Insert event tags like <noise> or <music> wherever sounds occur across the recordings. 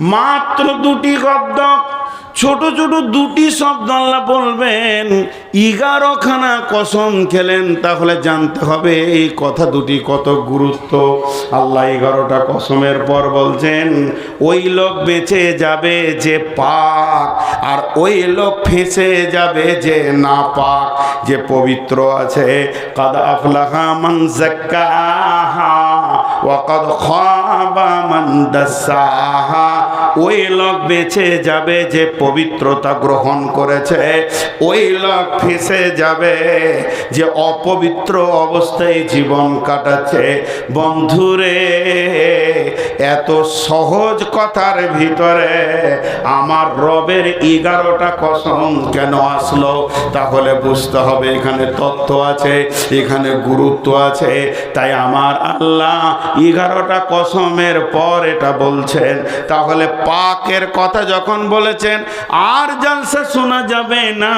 মাত্র দুটি গদ্য ছোট ছোট দুটি শব্দ আল্লাহ বলবেন, এগারোখানা কসম খেলেন, তাহলে জানতে হবে এই কথা দুটি কত গুরুত্ব। আল্লাহ এগারোটা কসমের পর বলছেন, ওই লোক বেঁচে যাবে যে পাক, আর ওই লোক ফেঁসে যাবে যে না পাক যে পবিত্র আছে, কাদ আফলাহা মান জাক্কাহা ওয়া কাদ খাবা মান দাসাহা। ওই লোক বেঁচে যাবে যে পবিত্রতা গ্রহণ করেছে। ওই লোক ফেসে যাবে যে অপবিত্র অবস্থায় জীবন কাটাচ্ছে। বন্ধুরে, এত সহজ কথার ভিতরে আমার রবের এগারোটা কসম কেন আসলো? তাহলে বুঝতে হবে, এখানে তত্ত্ব আছে, এখানে গুরুত্ব আছে। তাই আমার আল্লাহ এগারোটা কসমের পর এটা বলছেন। তাহলে পাকের কথা যখন বলেছেন, আর জালসা শোনা যাবে না।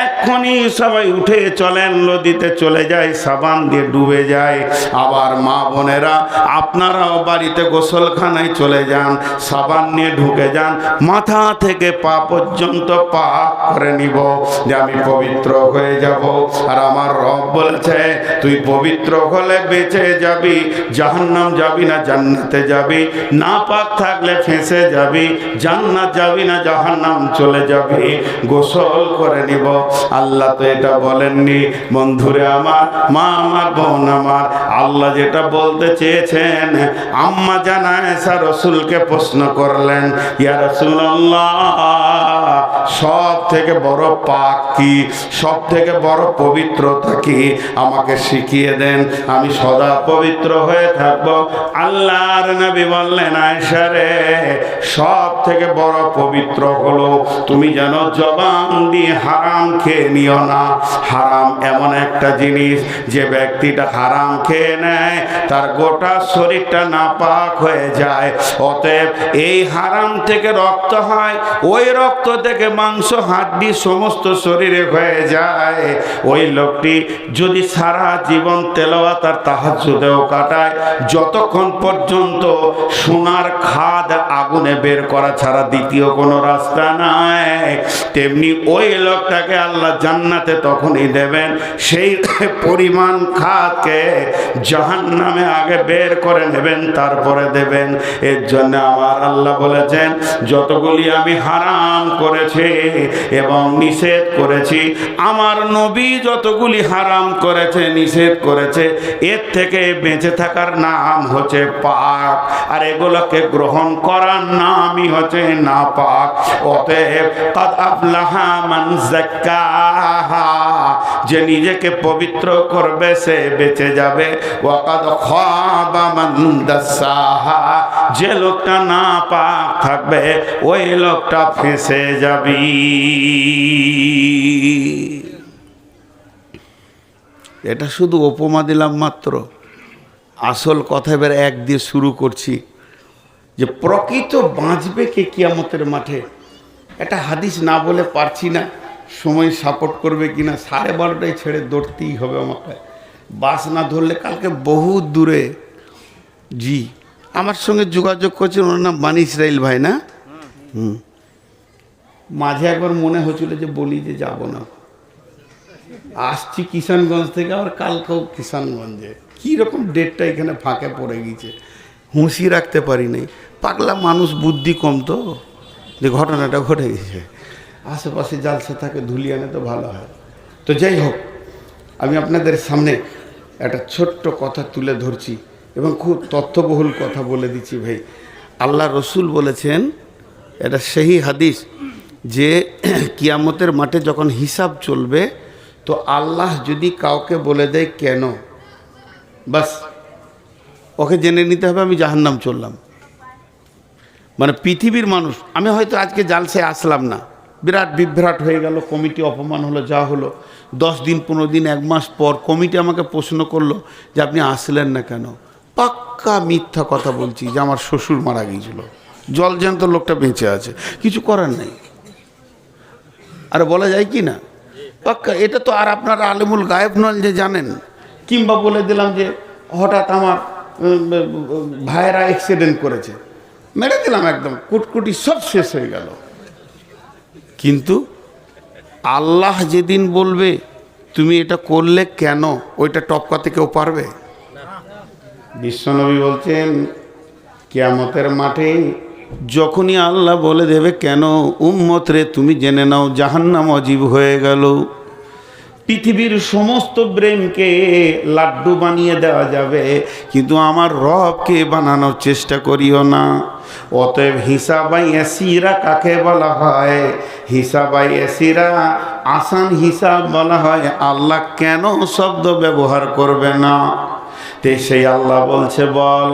এক্ষুনি সবাই উঠে চলেন, নদীতে চলে যায়, সাবান দিয়ে ডুবে যায়। আবার মা বোনেরা, আপনারাও বাড়িতে গোসলখানায় চলে যান, সাবান নিয়ে ঢুকে যান। মাথা থেকে পা পর্যন্ত পাক করে নিব, যে আমি পবিত্র হয়ে যাব। আর আমার রব বলেছে, তুই পবিত্র হলে বেঁচে যাবি, জাহান্নাম যাবি না, জান্নাতে যাবি। না পাক থাকলে ফেঁসে যাবি, জান্নাত যাবি না জাহান্নাম চলে যাবি, গোসল করে নিব। আল্লাহ তো এটা বলেননি, বন্ধুরে আমার, মা আমার, বোন আমার, আল্লাহ যেটা বলতে চেয়েছেন, আম্মা জানায় স্যার রসুলকে প্রশ্ন করলেন, ইয়া রসুল্লাহ সব থেকে বড় পাক কি? সব থেকে বড় পবিত্রতা কি? আমাকে শিখিয়ে দেন, আমি সদা পবিত্র হয়ে থাকব। আল্লাহর নবী বললেন আয়সা রে সব থেকে বড় পবিত্র হলো, তুমি যেন জবান দিয়ে হারাম খেয়ে নিও না। হারাম এমন একটা জিনিস, যে ব্যক্তিটা হারাম খেয়ে নেয়, তার গোটা শরীরটা নাপাক হয়ে যায়। অতএব এই হারাম থেকে রক্ত হয়, ওই রক্ত থেকে মাংস, হাড্ডি সমস্ত শরীরে হয়ে যায়। ওই লোকটি যদি সারা জীবন তেলোয়া তার তাহাজুদেও কাটায়, যতক্ষণ পর্যন্ত সোনার খাদ আগুনে বের করা ছাড়া দ্বিতীয় কোনো রাস্তা নাই। তেমনি ওই লোকটাকে আল্লাহ জান্নাতে তখনই দেবেন। সেই পরিমাণ খাদকে জাহান নামে আগে বের করে নেবেন, তারপরে দেবেন। এর জন্য আমার আল্লাহ বলেছেন, যতগুলি আমি হারাম করেছি এবং নিষেধ করেছি, আমার নবী যতগুলি হারাম করেছে, নিষেধ করেছে, এর থেকে বেঁচে থাকার নাম হচ্ছে পাক আর এগুলোকে গ্রহণ করার নামই হচ্ছে না পাক অতএব কাদ আফলাহা যে নিজেকে পবিত্র করবে সে বেঁচে যাবে। যে লোকটা না পাক থাকবে, ওই লোকটা ফেঁসে যাবি। এটা শুধু উপমা দিলাম মাত্র। আসল কথা এবার এক দিয়ে শুরু করছি। যে প্রকৃত বাঁচবে কে কিয়ামতের মাঠে? একটা হাদিস না বলে পারছি না। সময় সাপোর্ট করবে কি না সাড়ে বারোটায় ছেড়ে দৌড়তেই হবে আমাকে। বাস না ধরলে কালকে বহু দূরে। জি, আমার সঙ্গে যোগাযোগ করছেন, ওনার নাম বানি ইসরাইল ভাই না? হুম। মাঝে একবার মনে হচ্ছিল যে বলি যে যাব না। আসছি কিষানগঞ্জ থেকে, আবার কালকেও কিষানগঞ্জে। কীরকম ডেটটা এখানে ফাঁকে পড়ে গিয়েছে হুঁশি রাখতে পারি নাই। পাগলা মানুষ বুদ্ধি কম তো। যে ঘটনাটা ঘটে গেছে। আশেপাশে জালসা থাকে ধুলিয়ানে তো ভালো হয়। তো যাই হোক, আমি আপনাদের সামনে একটা ছোট্ট কথা তুলে ধরছি এবং খুব তথ্যবহুল কথা বলে দিচ্ছি ভাই। আল্লাহ রসুল বলেছেন, এটা সেই হাদিস যে <clears throat> কিয়ামতের মাঠে যখন হিসাব চলবে, তো আল্লাহ যদি কাউকে বলে দেয় কেন, বাস, ওকে জেনে নিতে হবে, আমি জাহান্নাম চললাম। মানে পৃথিবীর মানুষ, আমি হয়তো আজকে জালসে আসলাম না। বিরাট বিভ্রাট হয়ে গেল, কমিটি অপমান হলো, যা হলো। দশ দিন, পনেরো দিন, এক মাস পর কমিটি আমাকে প্রশ্ন করল যে আপনি আসলেন না কেন? পাক্কা মিথ্যা কথা বলছি যে আমার শ্বশুর মারা গিয়েছিল। জল জ্যান্ত লোকটা বেঁচে আছে, কিছু করার নেই। আর বলা যায় কি না? পাক্কা, এটা তো আর আপনারা আলেমুল গায়েব নন যে জানেন। কিংবা বলে দিলাম যে হঠাৎ আমার ভাইয়েরা অ্যাক্সিডেন্ট করেছে। মেরে দিলাম একদম। কুটকুটি সব শেষ হয়ে গেল। কিন্তু আল্লাহ যেদিন বলবে তুমি এটা করলে কেন? ওইটা টপকাতে কেউ পারবে? বিশ্বনবী বলছেন কেয়ামতের মাঠে যখনই আল্লাহ বলে দেবে কেন উম্মত রে তুমি জেনে নাও জাহান্নাম অজীব হয়ে গেল। পৃথিবীর সমস্ত ব্রেনকে লাড্ডু বানিয়ে দেওয়া যাবে, কিন্তু আমার রবকে বানানোর চেষ্টা করিও না। অতএব হিসাবাই এসিরা কাকে বলা হয়? হিসাবাই এসিরা আসান হিসাব বলা হয়, আল্লাহ কেন শব্দ ব্যবহার করবে না? তে সেই আল্লাহ বলছে, বল,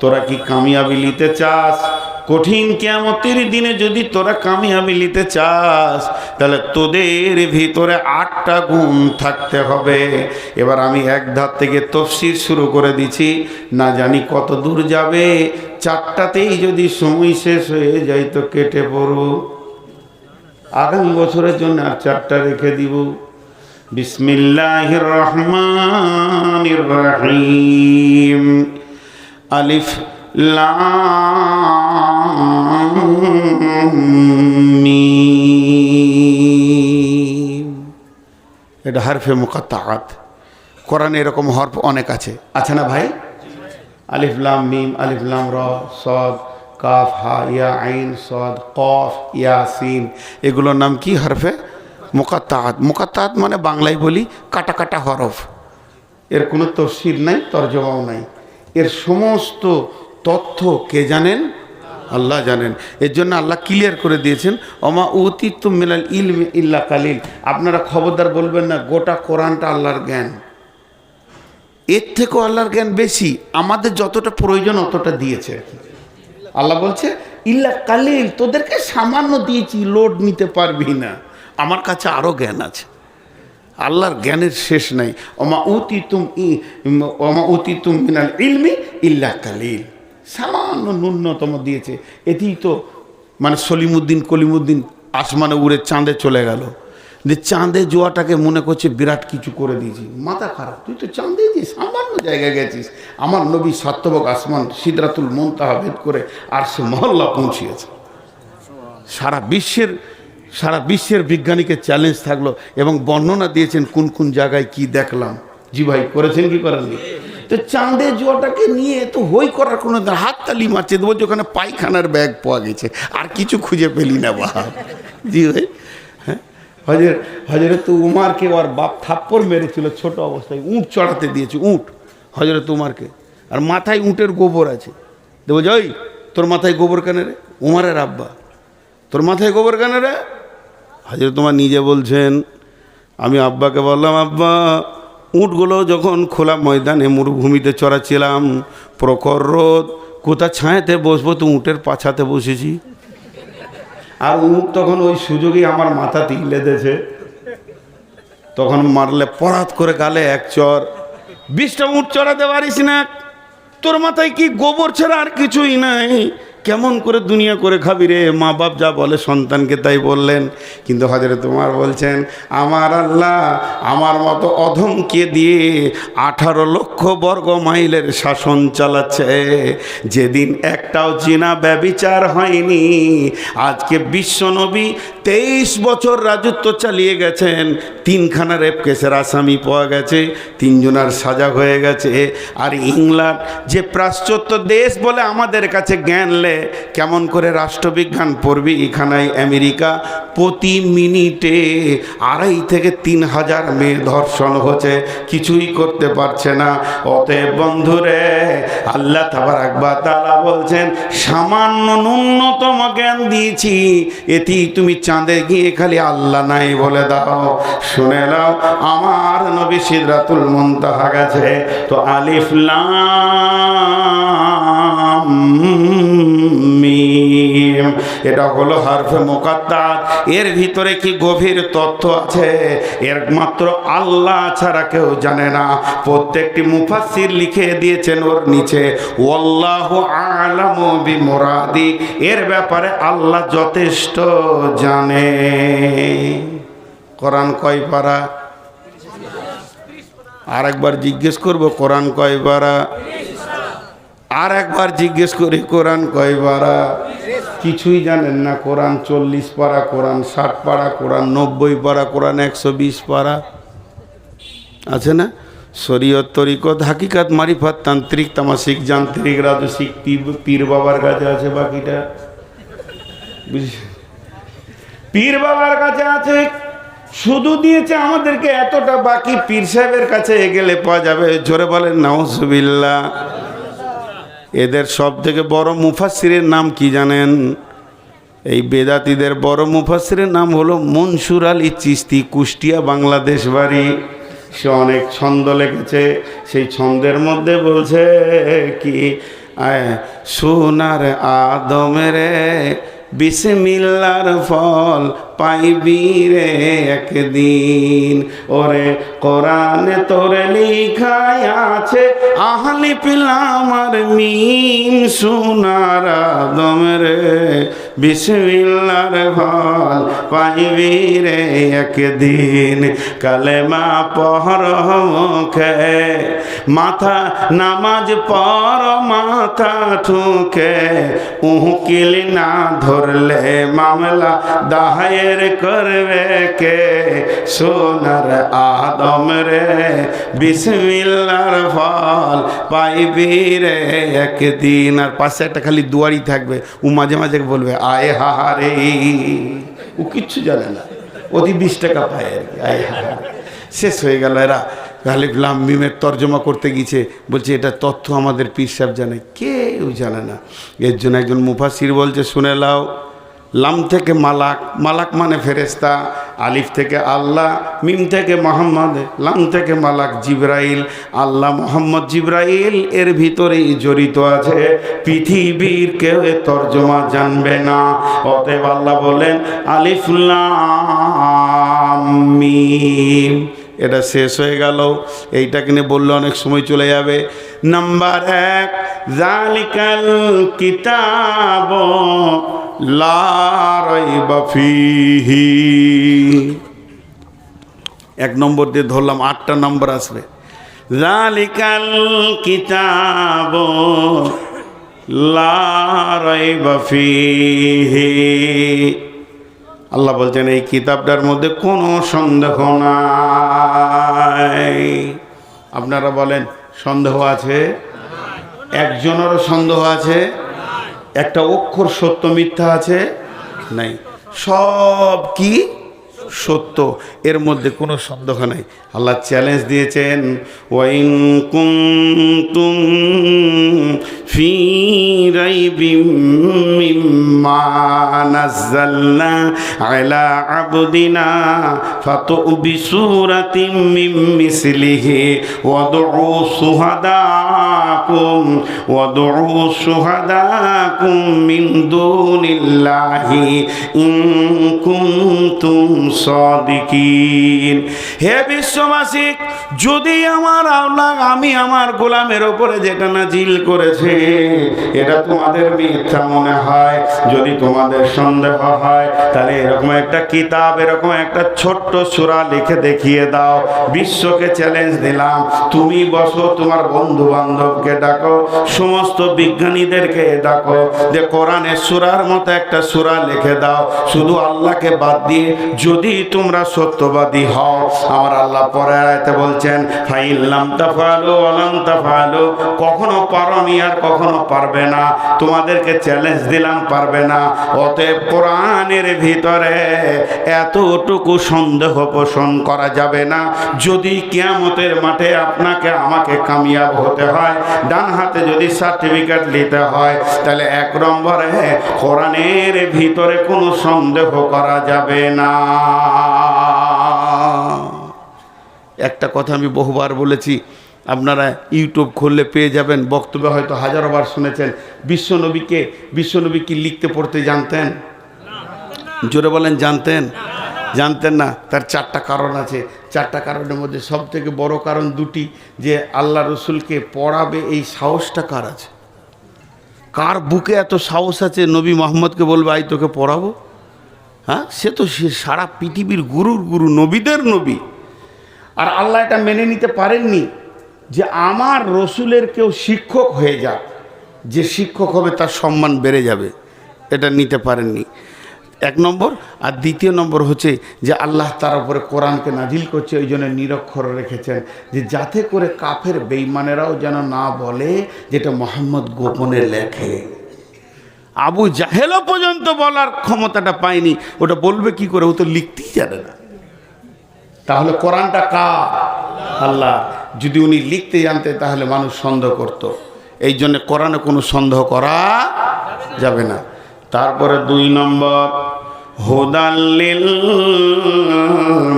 তোরা কি কামিয়াবি নিতে চাস? কঠিন কেমতের দিনে যদি তোরা কামিয়াবি নিতে চাস, তাহলে তোদের ভিতরে আটটা গুণ থাকতে হবে। এবার আমি এক ধার থেকে তফসির শুরু করে দিছি না জানি কত দূর যাবে। চারটাতেই যদি সময় শেষ হয়ে যায় তো কেটে পড়ব আগামী বছরের জন্য আর চারটা রেখে দিব। বিসমিল্লাহির রহমানির রহিম। আলিফ মিম এটা হরফে মুকাত্তাআত। কোরআনে এরকম হরফ অনেক আছে। আছে না ভাই? আলিফলাম মিম আলিফলাম র, সদ, কাফ, হা, ইয়া, আইন, সদ, কফ ইয়া সিন এগুলোর নাম কি হরফে? মোকাত্তাহাত মোকাত্তাহাত মানে বাংলায় বলি কাটা কাটা হরফ। এর কোনো তফসির নাই, তর্জমাও নাই। এর সমস্ত তথ্য কে জানেন? আল্লাহ জানেন। এর জন্য আল্লাহ ক্লিয়ার করে দিয়েছেন অমা উতিত মিলাল ইলম ইল্লা কালিল। আপনারা খবরদার বলবেন না, গোটা কোরআনটা আল্লাহর জ্ঞান। এর থেকেও আল্লাহর জ্ঞান বেশি, আমাদের যতটা প্রয়োজন অতটা দিয়েছে। আল্লাহ বলছে, ইল্লা কালিল, তোদেরকে সামান্য দিয়েছি লোড নিতে পারবি না। আমার কাছে আরও জ্ঞান আছে। আল্লাহর জ্ঞানের শেষ নাই অমা উতি তুম ই অমা উতি তুম মিনাল ইলমি ইল্লা কালিল। সামান্য ন্যূনতম দিয়েছে। এতেই তো মানে সলিমুদ্দিন কলিমুদ্দিন আসমানে উড়ে চাঁদে চলে গেল। যে চাঁদে জোয়াটাকে মনে করছে বিরাট কিছু করে দিয়েছি। মাথা খারাপ। তুই তো চাঁদে যে সামান্য জায়গায় গেছিস। আমার নবী সত্যবক আসমান সিদরাতুল মন্তাহা ভেদ করে আর সে মহল্লা পৌঁছিয়েছে। সারা বিশ্বের সারা বিশ্বের বিজ্ঞানীকে চ্যালেঞ্জ থাকল এবং বর্ণনা দিয়েছেন কোন কোন জায়গায় কি দেখলাম। জি ভাই, করেছেন কি করেননি? তো চাঁদে জোয়াটাকে নিয়ে তো হই করার কোনো হাত তালি মারছে বলছে ওখানে পায়খানার ব্যাগ পাওয়া গেছে, আর কিছু খুঁজে পেলি না বাপ। জি ভাই হ্যাঁ? হজর হজরত উমারকে ওর বাপ থাপ্পড় মেরেছিল ছোট অবস্থায়, উঁট চড়াতে দিয়েছে, উঁট, হজরত উমারকে। আর মাথায় উঁটের গোবর আছে। দেবো ওই, তোর মাথায় গোবর কেন রে? উমারের আব্বা। তোর মাথায় গোবর কেন রে? হাজির তোমার নিজে বলছেন, আমি আব্বাকে বললাম, আব্বা উঁটগুলো যখন খোলা ময়দানে মরুভূমিতে চড়াচ্ছিলাম, প্রখর রোদ কোথা ছায়াতে বসবো তো উঁটের পাছাতে বসেছি। আর উঁট তখন ওই সুযোগেই আমার মাথা তিলে দেছে তখন মারলে পরাত করে গালে এক চর, বিষটা, উঁট চড়াতে পারিস না। তোর মাথায় কি গোবর ছাড়া আর কিছুই নাই? কেমন করে দুনিয়া করে খাবি রে? মা বাপ যা বলে সন্তানকে তাই বললেন। কিন্তু হাজারে তোমার বলছেন, আমার আল্লাহ, আমার মতো অধমকে দিয়ে আঠারো লক্ষ বর্গ মাইলের শাসন চালাচ্ছে। যেদিন একটাও চীনা ব্যবিচার হয়নি, আজকে বিশ্বনবী তেইশ বছর রাজত্ব চালিয়ে গেছেন। তিনখানা রেপ কেসের আসামি পাওয়া গেছে, তিনজনার সাজা হয়ে গেছে। আর ইংল্যান্ড যে পাশ্চাত্য দেশ বলে আমাদের কাছে জ্ঞান লে কেমন করে রাষ্ট্রবিজ্ঞান পড়বি এখানায় আমেরিকা? প্রতি মিনিটে আড়াই থেকে তিন হাজার মেয়ে ধর্ষণ হচ্ছে, কিছুই করতে পারছে না। অতএব বন্ধুরে, আল্লাহ তাবার একবার তালা বলছেন, সামান্য ন্যূনতম জ্ঞান দিয়েছি, এতেই তুমি চাঁদে গিয়ে খালি আল্লাহ নাই বলে দাও। শুনে নাও, আমার নবী সিদরাতুল মুনতাহা গেছে, তো আলিফ লাম। মিম এটা হলো হারফে মোকাদ্দাত এর ভিতরে কি গভীর তথ্য আছে? এর মাত্র আল্লাহ ছাড়া কেউ জানে না। প্রত্যেকটি মুফাসির লিখে দিয়েছেন ওর নিচে, ওয়াল্লাহু আলামু বিমুরাদি। এর ব্যাপারে আল্লাহ যথেষ্ট জানে। কোরআন কয় পারা? আর একবার জিজ্ঞেস করব, কোরআন কয় পারা? আর একবার জিজ্ঞেস করি, কোরআন কয় পারা? কিছুই জানেন না, কোরআন চল্লিশ পারা, কোরআন ষাট পারা, কোরআন নব্বই পারা, কোরআন একশো বিশ পারা। আছে না? শরীয়ত, তরিকত, হাকিকাত, মারিফাত, তান্ত্রিক তামাসিক যান্ত্রিক, রাজসিক পীর- বাবার কাছে আছে বাকিটা? বুঝলি পীর বাবার কাছে আছে, শুধু দিয়েছে আমাদেরকে এতটা বাকি পীর সাহেবের কাছে গেলে পাওয়া যাবে। জোরে বলেন, নাউজুবিল্লাহ। এদের সব থেকে বড় মুফাসিরের নাম কি জানেন? এই বেদাতিদের বড় মুফাসিরের নাম হলো মনসুর আলী চিস্তি, কুষ্টিয়া, বাংলাদেশ বাড়ি। সে অনেক ছন্দ লেগেছে সেই ছন্দের মধ্যে বলছে কি সোনার আদমের বিসমিল্লার ফল পাইবি রে একদিন। ওরে কোরআনে তোরে লিখায় আছে, আহলি পিলাম আর মিম সোনার আদমের বিসমিল্লার ফল পাইবি রে একদিন, কালেমা পহর মুখে, মাথা নামাজ পর মাথা ঠুকে, উহকিল না ধরলে মামলা দায়ের করবে কে? সোনার আদম রে, বিসমিল্লার ফল পাইবি রে একদিন। আর পাশে একটা খালি দুয়ারি থাকবে, ও মাঝে মাঝে বলবে, আয় হাহারে। ও কিচ্ছু জানে না। অতি বিশ টাকা পায় আর কি, আয় হাহারে। শেষ হয়ে গেল। এরা গালিব মিমের তর্জমা করতে গিয়েছে। বলছে, এটা তথ্য আমাদের পীর সাহেব জানে। কেউ জানে না। এর জন্য একজন মুফাসির বলছে, শুনে লাও লাম থেকে মালাক মালাক মানে ফেরেস্তা আলিফ থেকে আল্লাহ, মিম থেকে মোহাম্মদ, লাম থেকে মালাক জিব্রাইল, আল্লাহ মোহাম্মদ জিব্রাইল এর ভিতরেই জড়িত আছে। পৃথিবীর কেউ তর্জমা জানবে না। অতএব আল্লাহ বলেন, আলিফ, লাম, মিম। এটা শেষ হয়ে গেল। এইটাকে নিয়ে বললে অনেক সময় চলে যাবে। নাম্বার এক জালিকাল কিতাব। লা রাইবা ফিহি। এক নম্বর দিয়ে ধরলাম, আটটা নম্বর আসবে। জালিকাল কিতাব লা রাইবা ফিহি। আল্লাহ বলছেন, এই কিতাবটার মধ্যে কোনো সন্দেহ নাই। আপনারা বলেন, সন্দেহ আছে? একজনেরও সন্দেহ আছে? একটা অক্ষর সত্য মিথ্যা আছে? নাই। সব কি? সত্য, এর মধ্যে কোনো সন্দেহ নাই। আল্লাহ চ্যালেঞ্জ দিয়েছেন, ওয়াইন কুনতুম ফি রাইবিম মিম্মা নাযালনা আলা আবদিনা ফাতু বিসুরাতিম মিম মিসলিহি ওয়াদউ সুহাদাকুম ওয়াদউ সুহাদাকুম মিন দুনিল্লাহি ইন কুনতুম সাদিকিন হে বিশ্ববাসী, যদি আমার আল্লাহ, আমি আমার গোলামের ওপরে যেটা নাজিল করেছে, এটা তোমাদের মিথ্যা মনে হয়। যদি তোমাদের সন্দেহ হয়, তাহলে এরকম একটা কিতাব, এরকম একটা ছোট্ট সূরা লিখে দেখিয়ে দাও। বিশ্বকে চ্যালেঞ্জ দিলাম। তুমি বসো, তোমার বন্ধু বান্ধবকে ডাকো, সমস্ত বিজ্ঞানীদেরকে ডাকো। যে কোরআনের সূরার মতো একটা সূরা লিখে দাও। শুধু আল্লাহকে বাদ দিয়ে যদি তোমরা সত্যবাদী হও, আমার আল্লাহ পরে আয়াতে বলছেন, ফাইল্লাম তাফালু আলাম কখনো আর কখনো পারবে না। তোমাদেরকে চ্যালেঞ্জ দিলাম, পারবে না। অতএব কোরআনের ভিতরে এতটুকু সন্দেহ পোষণ করা যাবে না। যদি কেয়ামতের মাঠে আপনাকে, আমাকে কামিয়াব হতে হয়, ডান হাতে যদি সার্টিফিকেট নিতে হয়, তাহলে এক নম্বরে কোরআনের ভিতরে কোনো সন্দেহ করা যাবে না। একটা কথা আমি বহুবার বলেছি, আপনারা ইউটিউব খুললে পেয়ে যাবেন, বক্তব্য হয়তো হাজারো বার শুনেছেন বিশ্বনবীকে বিশ্বনবী কি লিখতে, পড়তে জানতেন? জোরে বলেন, জানতেন? জানতেন না, তার চারটা কারণ আছে। চারটা কারণের মধ্যে সব থেকে বড় কারণ দুটি, যে আল্লাহ রসুলকে পড়াবে এই সাহসটা কার আছে? কার বুকে এত সাহস আছে নবী মোহাম্মদকে বলবে আই তোকে পড়াবো? হ্যাঁ? সে তো সে সারা পৃথিবীর গুরুর গুরু, নবীদের নবী। আর আল্লাহ এটা মেনে নিতে পারেননি যে আমার রসুলের কেউ শিক্ষক হয়ে যাক, যে শিক্ষক হবে তার সম্মান বেড়ে যাবে। এটা নিতে পারেননি। এক নম্বর। আর দ্বিতীয় নম্বর হচ্ছে যে আল্লাহ তার উপরে কোরআনকে নাজিল করছে, ওই জন্য নিরক্ষর রেখেছেন যে যাতে করে কাফের বেইমানেরাও যেন না বলে, যেটা মোহাম্মদ গোপনে লেখে। আবু জাহেলও পর্যন্ত বলার ক্ষমতাটা পায়নি। ওটা বলবে কি করে? ও তো লিখতেই জানে না। তাহলে কোরআনটা কা আল্লাহ। যদি উনি লিখতে জানতে তাহলে মানুষ সন্দেহ করত। এই জন্য কোরআনে কোনো সন্দেহ করা যাবে না। তারপরে দুই নম্বর হোদাল্লিল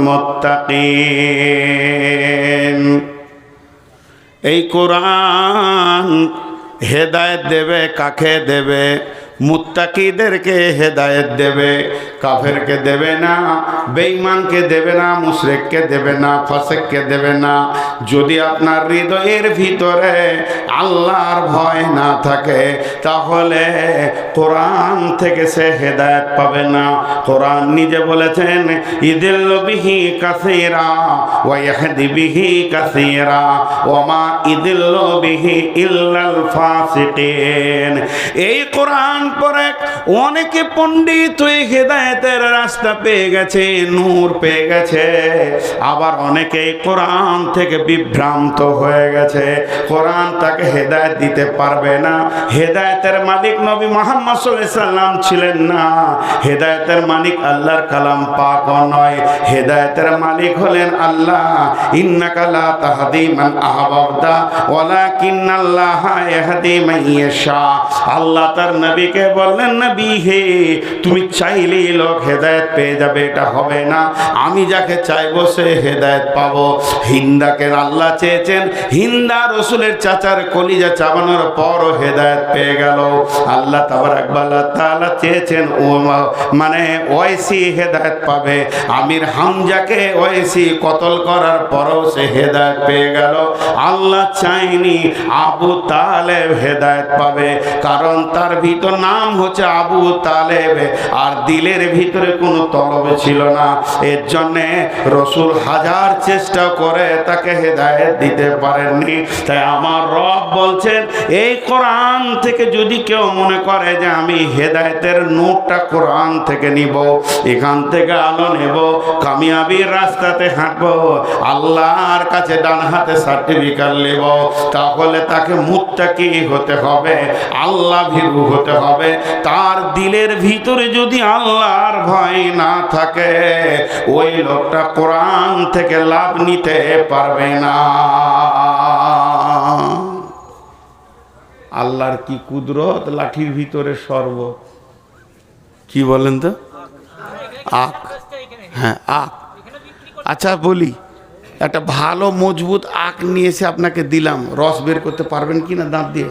মোত্তাকিন। এই কোরআন হেদায়েত দেবে, কাকে দেবে? মুত্তাকিদেরকে হেদায়েত দেবে, কাফেরকে দেবে না, বেঈমানকে দেবে না, মুশরিককে দেবে না, ফাসেককে দেবে না। যদি আপনার হৃদয়ের ভিতরে আল্লাহর ভয় না থাকে, তাহলে কোরআন থেকে সে হেদায়েত পাবে না। কোরআন নিজে বলেছেন, ইদিল বিহি কাসীরা ওয়া ইয়াহদি বিহি কাসীরা ওয়া মা ইদিল বিহি ইল্লাল ফাসিকিন। এই কোরআন পরে অনেকে পণ্ডিত হয়ে হেদায়েতের রাস্তা পেয়ে গেছে, নূর পেয়ে গেছে। আবার অনেকে কোরআন থেকে বিভ্রান্ত হয়ে গেছে। কোরআন তাকে হেদায়েত দিতে পারবে না। হেদায়েতের মালিক নবী মোহাম্মদ সাল্লাম ছিলেন না। হেদায়েতের মালিক আল্লাহর কালাম পাক নয়। হেদায়েতের মালিক হলেন আল্লাহ। ইন্নাকা লা তাহদি মান আহবাবতা, ওয়ালাকিন্নাল্লাহ ইয়াহদি মান ইয়াশা। আল্লাহ তার নবীকে বললেন, নবী হে, তুমি চাইলেই লোক হেদায়েত পেয়ে যাবে, এটা হবে না। আমি যাকে চাইব, সে হেদায়েত পাবো। হিন্দাকে আল্লাহ চেয়েছেন, হিন্দা রসুলের চাচার কলিজা চাবানোর পরও হেদায়েত পেয়ে গেল। আল্লাহ তাবার একবার তাআলা চেয়েছেন, ও মানে ওয়াইসি হেদায়েত পাবে। আমির হামজাকে ওয়াইসি কতল করার পরও সে হেদায়েত পেয়ে গেল। আল্লাহ চাইনি আবু তালেব হেদায়েত পাবে, কারণ তার ভিতর নাম হচ্ছে আবু তালেব, আর দিলের ভিতরে কোনো তলব ছিল না। এর জন্যে রসুল হাজার চেষ্টা করে তাকে হেদায়েত দিতে পারেননি। তাই আমার রব বলছেন, এই কোরআন থেকে যদি কেউ মনে করে যে আমি হেদায়েতের নোটটা কোরআন থেকে নিব, এখান থেকে আলো নেব কামিয়াবির রাস্তাতে হাঁটবো, আল্লাহর কাছে ডান হাতে সার্টিফিকেট নেব তাহলে তাকে মুত্তাকি হতে হবে, আল্লাহ ভীরু হতে হবে। তার দিলের ভিতরে যদি আল্লাহর ভয় না থাকে, ওই লোকটা কোরআন থেকে লাভ নিতে পারবে না। আল্লাহর কি কুদরত? লাঠির ভিতরে সর্ব। কি বলেন তো? আখ। হ্যাঁ আখ। আচ্ছা বলি, একটা ভালো, মজবুত আখ নিয়ে এসে আপনাকে দিলাম। রস বের করতে পারবেন কি না দাঁত দিয়ে?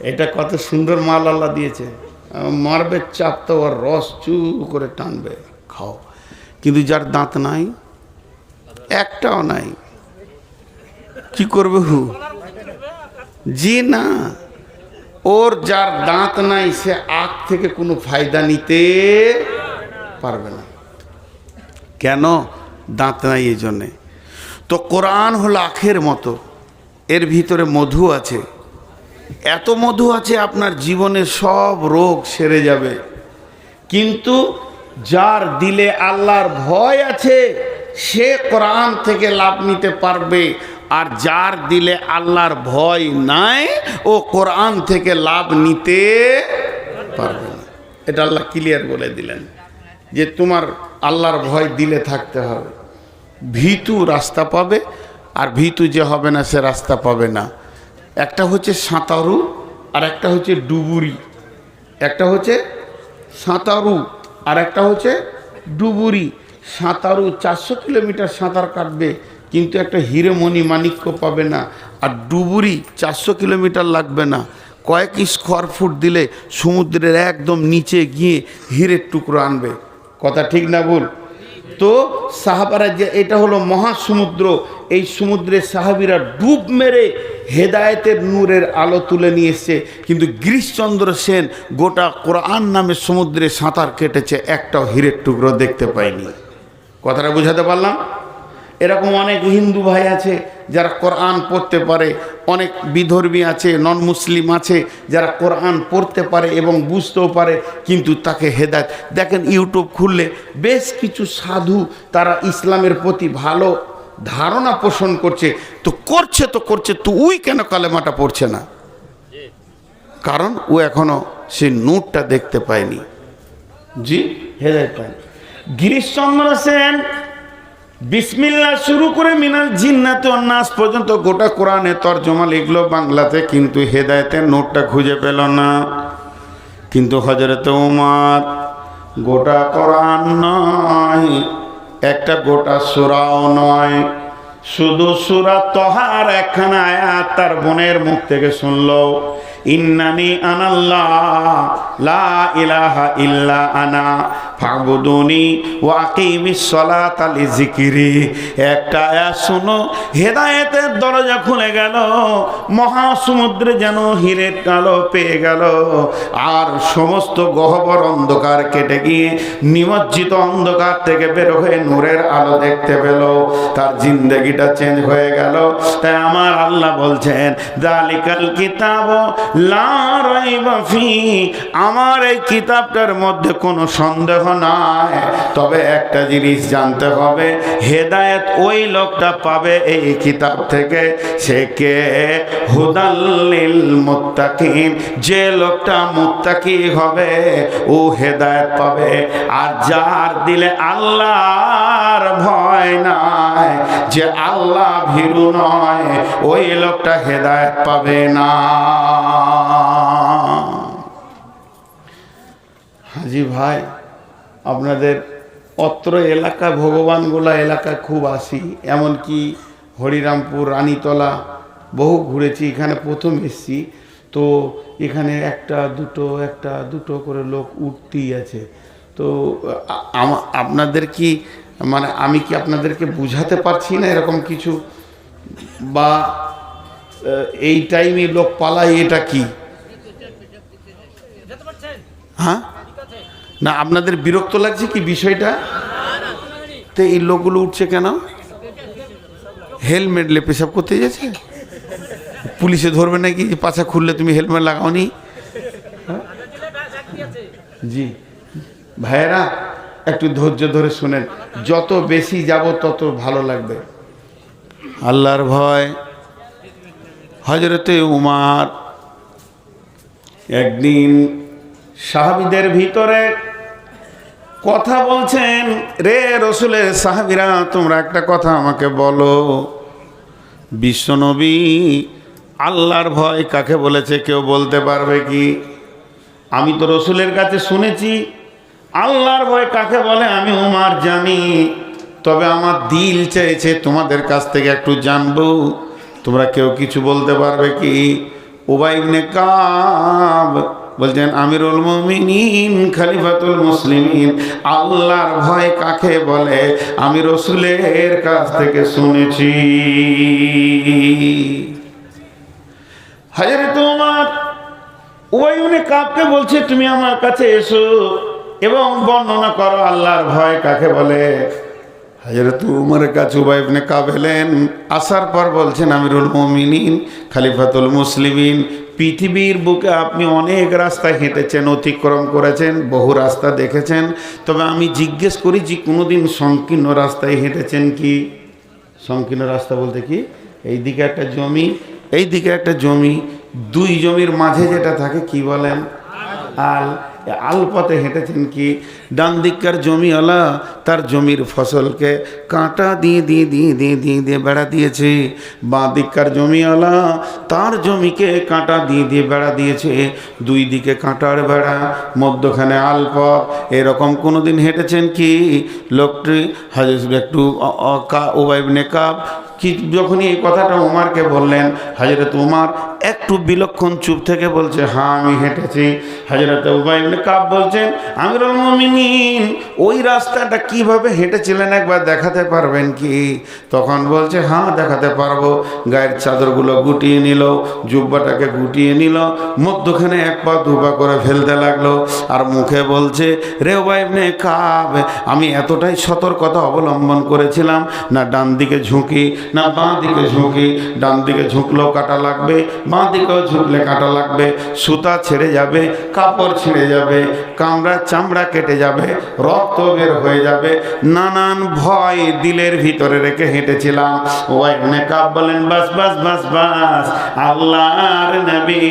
এটা কত সুন্দর মাল আল্লাহ দিয়েছে। মারবে চাপ তো ওর রস চু করে টানবে, খাও। কিন্তু যার দাঁত নাই, একটাও নাই। কি করবে হু? জি না। ওর যার দাঁত নাই, সে আখ থেকে কোনো ফায়দা নিতে পারবে না। কেন? দাঁত নাই এই জন্যে তো কোরআন হলো আখের মতো। এর ভিতরে মধু আছে। এত মধু আছে আপনার জীবনের সব রোগ সেরে যাবে। কিন্তু যার দিলে আল্লাহর ভয় আছে, সে কোরআন থেকে লাভ নিতে পারবে। আর যার দিলে আল্লাহর ভয় নাই, ও কোরআন থেকে লাভ নিতে পারবে না। এটা আল্লাহ ক্লিয়ার বলে দিলেন যে তোমার আল্লাহর ভয় দিলে থাকতে হবে। ভীতু রাস্তা পাবে, আর ভীতু যে হবে না, সে রাস্তা পাবে না। একটা হচ্ছে সাঁতারু আর একটা হচ্ছে ডুবুরি। একটা হচ্ছে সাঁতারু আর একটা হচ্ছে ডুবুরি। সাঁতারু চারশো কিলোমিটার সাঁতার কাটবে, কিন্তু একটা হিরেমণি মাণিক্য পাবে না। আর ডুবুরি চারশো কিলোমিটার লাগবে না। কয়েক স্কোয়ার ফুট দিলে সমুদ্রের একদম নিচে গিয়ে হীরের টুকরো আনবে। কথা ঠিক না ভুল? তো সাহাবারা যে এটা হলো মহাসমুদ্র এই সমুদ্রে সাহাবিরা ডুব মেরে হেদায়েতের নূরের আলো তুলে নিয়ে এসছে। কিন্তু গিরিশচন্দ্র সেন গোটা কোরআন নামে সমুদ্রে সাঁতার কেটেছে, একটাও হীরের টুকরো দেখতে পাইনি। কথাটা বুঝাতে পারলাম? এরকম অনেক হিন্দু ভাই আছে যারা কোরআন পড়তে পারে, অনেক বিধর্মী আছে নন মুসলিম আছে যারা কোরআন পড়তে পারে এবং বুঝতেও পারে, কিন্তু তাকে হেদায়ত। দেখেন ইউটিউব খুললে বেশ কিছু সাধু তারা ইসলামের প্রতি ভালো ধারণা পোষণ করছে। তো করছে তো করছে, তো উই কেন কালেমাটা পড়ছে না? কারণ ও এখনও সেই নূরটা দেখতে পায়নি। জি? হেদায়ত পায়নি। গিরিশচন্দ্র সেন বিসমিল্লা শুরু করে মিনাল জিন্নাত নাস পর্যন্ত গোটা কোরআনে তর্জমা লিখলো বাংলাতে, কিন্তু হেদায়তের নোটটা খুঁজে পেল না। কিন্তু হজরত উমার গোটা কোরআন নয়, একটা গোটা সুরাও নয়। শুধু সুরা তহার একখানা আয়াত তার বোনের মুখ থেকে শুনলো। ইন্নানি আনাল্লাহ, লা ইল্লা আনা, ফাবুদুনি ওয়াকিমিস সালাত আলি জিকিরি একটা শুনো, হেদায়েতের দরজা খুলে গেল, মহাসমুদ্রে যেন হিরের কালো পেয়ে গেল, আর সমস্ত গহ্বর অন্ধকার কেটে গিয়ে নিমজ্জিত অন্ধকার থেকে বের হয়ে নূরের আলো দেখতে পেল। তার জিন্দগিটা চেঞ্জ হয়ে গেল। তাই আমার আল্লাহ বলছেন, দালিকাল কিতাব আমার এই কিতাবটার মধ্যে কোনো সন্দেহ নাই। তবে একটা জিনিস জানতে হবে, হেদায়েত ওই লোকটা পাবে এই কিতাব থেকে, সে কে? হুদাল্লিল মুত্তাকিন, যে লোকটা মুত্তাকি হবে, ও হেদায়েত পাবে। আর যার দিলে আল্লাহর ভয় নাই, যে আল্লাহ ভীরু নয়, ওই লোকটা হেদায়েত পাবে না। হাজি ভাই, আপনাদের অত্র এলাকা, ভগবানগোলা এলাকায় খুব আসি, এমনকি হরিরামপুর, রানীতলা, বহু ঘুরেছি, এখানে প্রথম এসছি। তো এখানে একটা দুটো একটা দুটো করে লোক উঠতেই আছে। তো আপনাদের কি মানে আমি কি আপনাদেরকে বুঝাতে পারছি না এরকম কিছু? বা এই টাইমে লোক পালায়, এটা কি? হ্যাঁ? না, আপনাদের বিরক্ত লাগছে কি বিষয়টা? তো এই লোকগুলো উঠছে কেন? হেলমেট লে পেশাব করতে যাচ্ছে? পুলিশে ধরবে নাকি? যে পাছা খুললে তুমি হেলমেট লাগাওনি? হ্যাঁ? জি। ভাইয়েরা, একটু ধৈর্য ধরে শুনেন। যত বেশি যাব, তত ভালো লাগবে। আল্লাহর ভয়। হজরতে উমার একদিন সাহাবিদের ভিতরে কথা বলছেন, রে রসুলের সাহাবিরা, তোমরা একটা কথা আমাকে বলো। বিশ্বনবী আল্লাহর ভয় কাকে বলেছে কেউ বলতে পারবে কি? আমি তো রসুলের কাছে শুনেছি, আল্লাহর ভয় কাকে বলে আমি উমার জানি। তবে আমার দিল চেয়েছে তোমাদের কাছ থেকে একটু জানব। তোমরা কেউ কিছু বলতে পারবে কি? উবাইবনে কাব বলছেন, আমিরুল মুমিনিন, খালিফাতুল মুসলিমিন, আল্লাহর ভয় কাকে বলে? আমি রসুলের কাছ থেকে শুনেছি। হাজারে তোমার উবাইবনে কাবকে বলছে, তুমি আমার কাছে এসো এবং বর্ণনা করো আল্লাহর ভয় কাকে বলে। হাজরত উমরের কাছে উবাইবনে কাব এলেন। আসার পর বলছেন, আমিরুল মমিনিন, খালিফাতুল মুসলিমিন, পৃথিবীর বুকে আপনি অনেক রাস্তা হেঁটেছেন, অতিক্রম করেছেন, বহু রাস্তা দেখেছেন। তবে আমি জিজ্ঞেস করি যে, কোনোদিন সংকীর্ণ রাস্তায় হেঁটেছেন কি? সংকীর্ণ রাস্তা বলতে কি? এই দিকে একটা জমি, এই দিকে একটা জমি, দুই জমির মাঝে যেটা থাকে, কি বলেন? আল। এ আল পথে হেঁটেছেন কি? ডান দিককার জমিওয়ালা তার জমির ফসলকে কাঁটা দিয়ে দিয়ে দিয়ে দিয়ে দিয়ে দিয়ে বেড়া দিয়েছে। বাঁ দিককার জমিওয়ালা তার জমিকে কাঁটা দিয়ে দিয়ে বেড়া দিয়েছে। দুই দিকে কাঁটার বেড়া, মধ্যখানে আল পথ এরকম কোনো দিন হেঁটেছেন কি? লোকটি হাজির একটু অ- অ- কা- ওবাইবনে কাপ কি, যখনই এই কথাটা উমারকে বললেন, হাজরত উমার একটু বিলক্ষণ চুপ থেকে বলছে হ্যাঁ আমি হেঁটেছি। হাজরত কাব বলছেন, আমিরুল মুমিনিন, ওই রাস্তাটা কীভাবে হেঁটেছিলেন একবার দেখাতে পারবেন কি? তখন বলছে হ্যাঁ দেখাতে পারব। গায়ের চাদরগুলো গুটিয়ে নিল, জুব্বাটাকে গুটিয়ে নিল, মধ্যখানে এক পা দু পা করে ফেলতে লাগল আর মুখে বলছে, রে ইবনে কাব, আমি এতটাই সতর্কতা অবলম্বন করেছিলাম, না ডান দিকে ঝুঁকি, না বাঁ দিকে ঝুঁকি, ডান দিকে ঝুঁকলেও কাটা লাগবে বাঁ দিকেও ঝুঁকলে কাটা লাগবে, সুতা ছেড়ে যাবে, কাপড় ছিঁড়ে যাবে, কামড়া চামড়া কেটে যাবে, রক্ত বের হয়ে যাবে। নানান ভয় দিলের ভিতরে রেখে হেঁটেছিলাম। ওয়াইবনে কাব বলেন, বাস বাস বাস বাস, আল্লাহর নবী।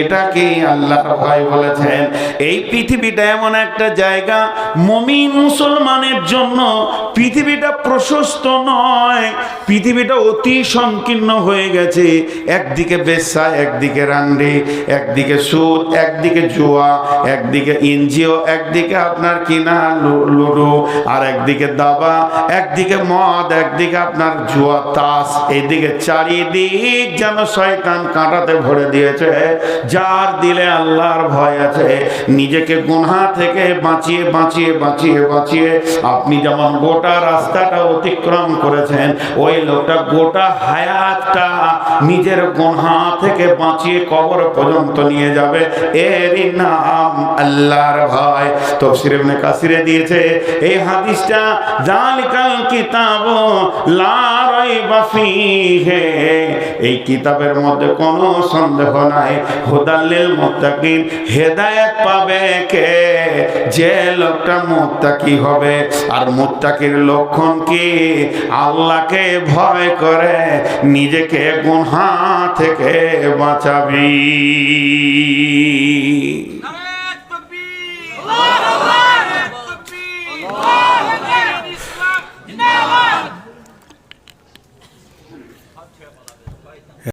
এটা কি আল্লাহর ভয় বলেছেন? এই পৃথিবীটা এমন একটা জায়গা, মমিন মুসলমানের জন্য পৃথিবীটা প্রশস্ত নয়, পৃথিবীটা অতি সংকীর্ণ হয়ে গেছে। একদিকে বেশ্যা একদিকে রান্ডি, একদিকে সুদ, একদিকে জুয়া, একদিকে এনজিও, একদিকে আপনার কিনা লুডো, আর একদিকে দাবা, একদিকে মদ, একদিকে আপনার জুয়া তাস এইদিকে চারিদিক যেন শয়তান কাঁটাতে ভরে দিয়েছে। যার দিলে আল্লাহর ভয় আছে, নিজেকে গুনহা থেকে বাঁচিয়ে বাঁচিয়ে বাঁচিয়ে বাঁচিয়ে আপনি যেমন গোটা রাস্তাটা অতিক্রম করেছেন, ওই লোকটা গোটা হায়াতটা নিজের গুনহা থেকে বাঁচিয়ে কবর পর্যন্ত নিয়ে যাবে। এরই নাম আল্লাহর ভয়। তফসির ইবনে কাসিরে দিয়েছে, এই হাদিসটা জালিকাল কিতাব, লা রাইবা ফীহি। এই কিতাবের মধ্যে কোনো সন্দেহ নাই। হুদাল্লিল মুত্তাকিন, হেদায়েত পাবে কে? যে লোকটা মুত্তাকি হবে। আর মুত্তাকির লক্ষণ কি? আল্লাহকে ভয় করে, নিজেকে গুনহা থেকে বাঁচাবি